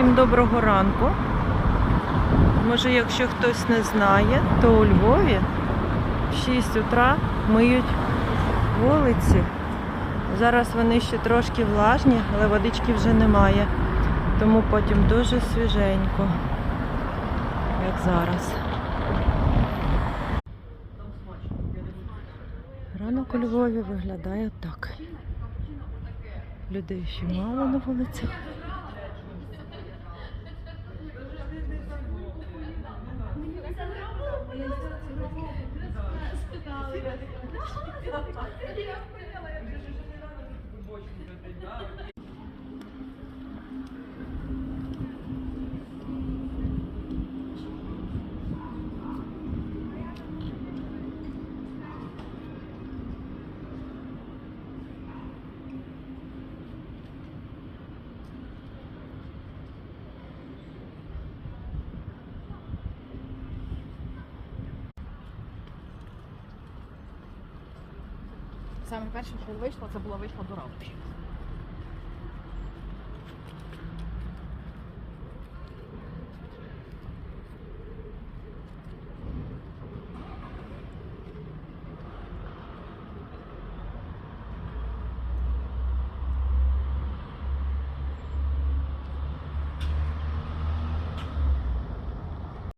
Всім доброго ранку. Може, якщо хтось не знає, то у Львові в 6 утра миють вулиці. Зараз вони ще трошки влажні, але водички вже немає. Тому потім дуже свіженько, як зараз. Ранок у Львові виглядає так. Людей ще мало на вулицях. لا خلاص Саме перше, що вийшло, це було вийшло до ратуші.